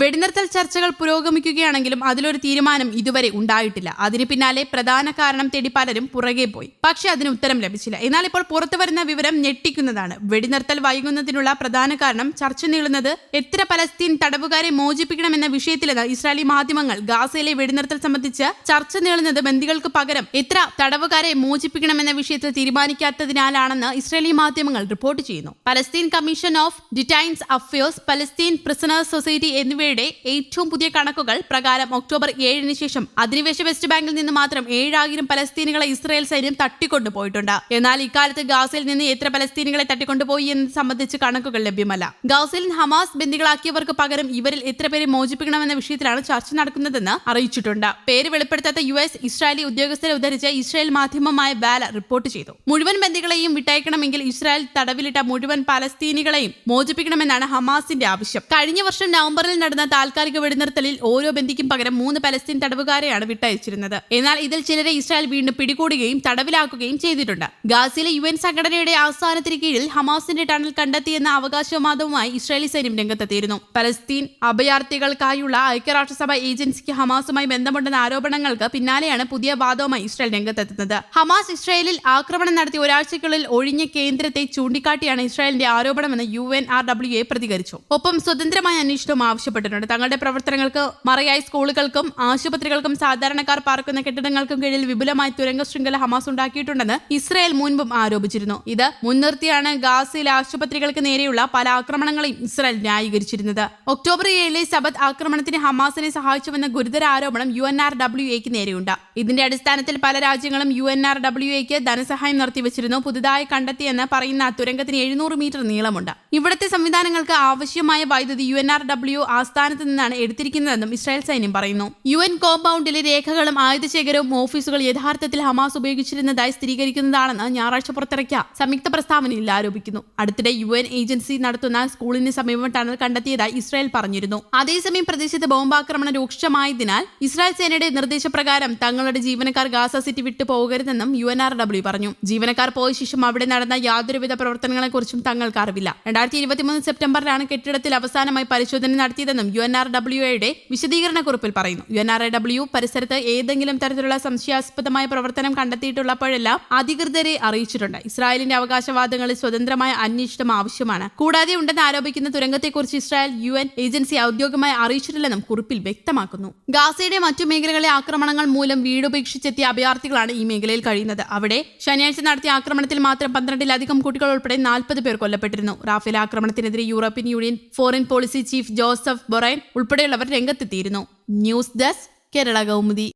വെടിനിർത്തൽ ചർച്ചകൾ പുരോഗമിക്കുകയാണെങ്കിലും അതിലൊരു തീരുമാനം ഇതുവരെ ഉണ്ടായിട്ടില്ല. അതിന് പിന്നാലെ പ്രധാന കാരണം തേടി പലരും പുറകെ പോയി. പക്ഷേ അതിന് ഉത്തരം ലഭിച്ചില്ല. എന്നാൽ ഇപ്പോൾ പുറത്തു വരുന്ന വിവരം ഞെട്ടിക്കുന്നതാണ്. വെടിനിർത്തൽ വൈകുന്നതിനുള്ള പ്രധാന കാരണം ചർച്ച നീളുന്നത് എത്ര പലസ്തീൻ തടവുകാരെ മോചിപ്പിക്കണം എന്ന വിഷയത്തിലെന്ന് ഇസ്രായേലി മാധ്യമങ്ങൾ ഗാസയിലെ വെടിനിർത്തൽ സംബന്ധിച്ച് ചർച്ച നീളുന്നത് ബന്ദികൾക്ക് പകരം എത്ര തടവുകാരെ മോചിപ്പിക്കണം എന്ന വിഷയത്തിൽ തീരുമാനിക്കാത്തതിനാലാണെന്ന് ഇസ്രായേലി മാധ്യമങ്ങൾ റിപ്പോർട്ട് ചെയ്യുന്നു. Palestine commission of detainees affairs Palestine prisoners society എന്നിവയുടെ ഏറ്റവും പുതിയ കണക്കുകൾ പ്രകാരം ഒക്ടോബർ ഏഴിന് ശേഷം അധിനിവേശ വെസ്റ്റ് ബാങ്കിൽ നിന്ന് മാത്രം ഏഴായിരം പലസ്തീനികളെ ഇസ്രായേൽ സൈന്യം തട്ടിക്കൊണ്ടുപോയിട്ടുണ്ട്. എന്നാൽ ഇക്കാലത്ത് ഗാസയിൽ നിന്ന് എത്ര പലസ്തീനികളെ തട്ടിക്കൊണ്ടുപോയി എന്നത് സംബന്ധിച്ച് കണക്കുകൾ ലഭ്യമല്ല. ഗാസയിൽ ഹമാസ് ബന്ദികളാക്കിയവർക്ക് പകരം ഇവരിൽ എത്ര പേരെ മോചിപ്പിക്കണമെന്ന വിഷയത്തിലാണ് ചർച്ച നടക്കുന്നതെന്ന് അറിയിച്ചിട്ടുണ്ട്. പേര് വെളിപ്പെടുത്താത്ത യു എസ് ഇസ്രായേലി ഉദ്യോഗസ്ഥരെ ഉദ്ധരിച്ച് ഇസ്രായേൽ മാധ്യമമായ വാല റിപ്പോർട്ട് ചെയ്തു. മുഴുവൻ ബന്ദികളെയും വിട്ടയക്കണമെങ്കിൽ ഇസ്രായേൽ തടവിലിട്ട മുഴുവൻ പലസ്തീനികളെയും മോചിപ്പിക്കണമെന്നാണ് ഹമാസിന്റെ ആവശ്യം. കഴിഞ്ഞ വർഷം നവംബറിൽ നടന്ന താൽക്കാലിക വെടിനിർത്തലിൽ ഓരോ ബന്ദിക്കും പകരം മൂന്ന് പലസ്തീൻ തടവുകാരെയാണ് വിട്ടയച്ചിരുന്നത്. എന്നാൽ ഇതിൽ ചിലരെ ഇസ്രായേൽ വീണ്ടും പിടികൂടുകയും തടവിലാക്കുകയും ചെയ്തിട്ടുണ്ട്. ഗാസയിലെ യു എൻ സംഘടനയുടെ ആസ്ഥാനത്തിന് കീഴിൽ ഹമാസിന്റെ ടണൽ കണ്ടെത്തിയെന്ന അവകാശവാദവുമായി ഇസ്രായേലി സൈന്യം രംഗത്തെത്തിയിരുന്നു. പലസ്തീൻ അഭയാർത്ഥികൾക്കായുള്ള ഐക്യരാഷ്ട്രസഭ ഏജൻസിക്ക് ഹമാസുമായി ബന്ധമുണ്ടെന്ന ആരോപണങ്ങൾക്ക് പിന്നാലെയാണ് പുതിയ വാദവുമായി ഇസ്രായേൽ രംഗത്തെത്തുന്നത്. ഹമാസ് ഇസ്രായേലിൽ ആക്രമണം നടത്തി ഒരാഴ്ചയ്ക്കുള്ളിൽ ഒഴിഞ്ഞ കേന്ദ്രത്തെ ചൂണ്ടിക്കാട്ടിയാണ് ഇസ്രായേലിന്റെ ആരോപണമെന്ന് U N R W A പ്രതികരിച്ചു. ഒപ്പം സ്വതന്ത്രമായ അന്വേഷണം ആവശ്യപ്പെട്ടിട്ടുണ്ട് തങ്ങളുടെ പ്രവർത്തനങ്ങൾക്ക് മറയായി സ്കൂളുകൾക്കും ആശുപത്രികൾക്കും സാധാരണക്കാർ പാർക്കുന്ന കെട്ടിടങ്ങൾക്കും കീഴിൽ വിപുലമായ തുരങ്ക ശൃംഖല ഹമാസ് ഉണ്ടാക്കിയിട്ടുണ്ടെന്ന് ഇസ്രായേൽ മുൻപും ആരോപിച്ചിരുന്നു. ഇത് മുൻനിർത്തിയാണ് ഗാസയിലെ ആശുപത്രികൾക്ക് നേരെയുള്ള പല ആക്രമണങ്ങളെയും ഇസ്രായേൽ ന്യായീകരിച്ചിരുന്നത്. ഒക്ടോബർ ഏഴിലെ സബദ് ആക്രമണത്തിന് ഹമാസിനെ സഹായിച്ചുവെന്ന ഗുരുതര ആരോപണം യു എൻ ആർ ഡബ്ല്യു എക്ക് നേരെയുണ്ട്. ഇതിന്റെ അടിസ്ഥാനത്തിൽ പല രാജ്യങ്ങളും യു എൻ ആർ ഡബ്ല്യു എക്ക് ധനസഹായം നിർത്തിവച്ചിരുന്നു. പുതുതായി കണ്ടെത്തിയെന്ന് പറയുന്ന തുരങ്കത്തിന് എഴുന്നൂറ് മീറ്റർ നീളമുണ്ട്. ഇവിടുത്തെ സംവിധാനങ്ങൾക്ക് ആവശ്യമായ വൈദ്യുതി യു എൻ ആർ ഡബ്ല്യു ആസ്ഥാനത്ത് നിന്നാണ് എടുത്തിരിക്കുന്നതെന്നും ഇസ്രായേൽ സൈന്യം പറയുന്നു. യു എൻ കോമ്പൗണ്ടിലെ രേഖകളും ആയുധശേഖരവും ഓഫീസുകൾ യഥാർത്ഥത്തിൽ ഹമാസ് ഉപയോഗിച്ചിരുന്നതായി സ്ഥിരീകരിക്കുന്നതാണെന്ന് ഞായറാഴ്ച പുറത്തിറക്കിയ സംയുക്ത പ്രസ്താവനയിൽ ആരോപിക്കുന്നു. അടുത്തിടെ യു എൻ ഏജൻസി നടത്തുന്ന സ്കൂളിന് സമീപം ടണൽ കണ്ടെത്തിയതായി ഇസ്രായേൽ പറഞ്ഞിരുന്നു. അതേസമയം പ്രദേശത്ത് ബോംബാക്രമണം രൂക്ഷമായതിനാൽ ഇസ്രായേൽ സേനയുടെ നിർദ്ദേശപ്രകാരം തങ്ങളുടെ ജീവനക്കാർ ഗാസ സിറ്റി വിട്ടു പോകരുതെന്നും യു എൻ ആർ ഡബ്ല്യു പറഞ്ഞു. ജീവനക്കാർ പോയ ശേഷം അവിടെ നടന്ന യാതൊരുവിധ പ്രവർത്തനങ്ങളെക്കുറിച്ചും തങ്ങൾക്ക് അറിവില്ല. രണ്ടായിരത്തി ഇരുപത്തിമൂന്ന് സെപ്റ്റംബറിലാണ് കെട്ടിടത്തിൽ അവസാനമായി പരിശോധന നടത്തിയതെന്നും യു എൻ ആർ ഡബ്ല്യു എയുടെ വിശദീകരണ കുറിപ്പിൽ പറയുന്നു. യു എൻ ആർ ഡബ്ല്യു പരിസരത്ത് ഏതെങ്കിലും തരത്തിലുള്ള സംശയാസ്പദമായ പ്രവർത്തനം കണ്ടെത്തിയിട്ടുള്ളപ്പോഴെല്ലാം അധികൃതരെ അറിയിച്ചിട്ടുണ്ട്. ഇസ്രായേലിന്റെ അവകാശവാദങ്ങളിൽ സ്വതന്ത്രമായ അന്വേഷണം ആവശ്യമാണ്. കൂടാതെ ഉണ്ടെന്ന് ആരോപിക്കുന്ന തുരങ്കത്തെക്കുറിച്ച് ഇസ്രായേൽ യു എൻ ഏജൻസി ഔദ്യോഗികമായി അറിയിച്ചിട്ടില്ലെന്നും കുറിപ്പിൽ വ്യക്തമാക്കുന്നു. ഗാസയുടെ മറ്റു മേഖലകളിലെ ആക്രമണങ്ങൾ മൂലം വീടുപേക്ഷിച്ചെത്തിയ അഭയാർത്ഥികളാണ് ഈ മേഖലയിൽ കഴിയുന്നത്. അവിടെ ശനിയാഴ്ച നടത്തിയ ആക്രമണത്തിൽ മാത്രം പന്ത്രണ്ടിലധികം കുട്ടികൾ ഉൾപ്പെടെ നാൽപ്പത് പേർ കൊല്ലപ്പെട്ടിരുന്നു. റാഫേൽ ആക്രമണത്തിനെതിരെ European Union foreign policy chief Joseph Borrell ഉൾപ്പെടെയുള്ളവർ രംഗത്തെത്തിയിരുന്നു. News desk Kerala Kaumudi.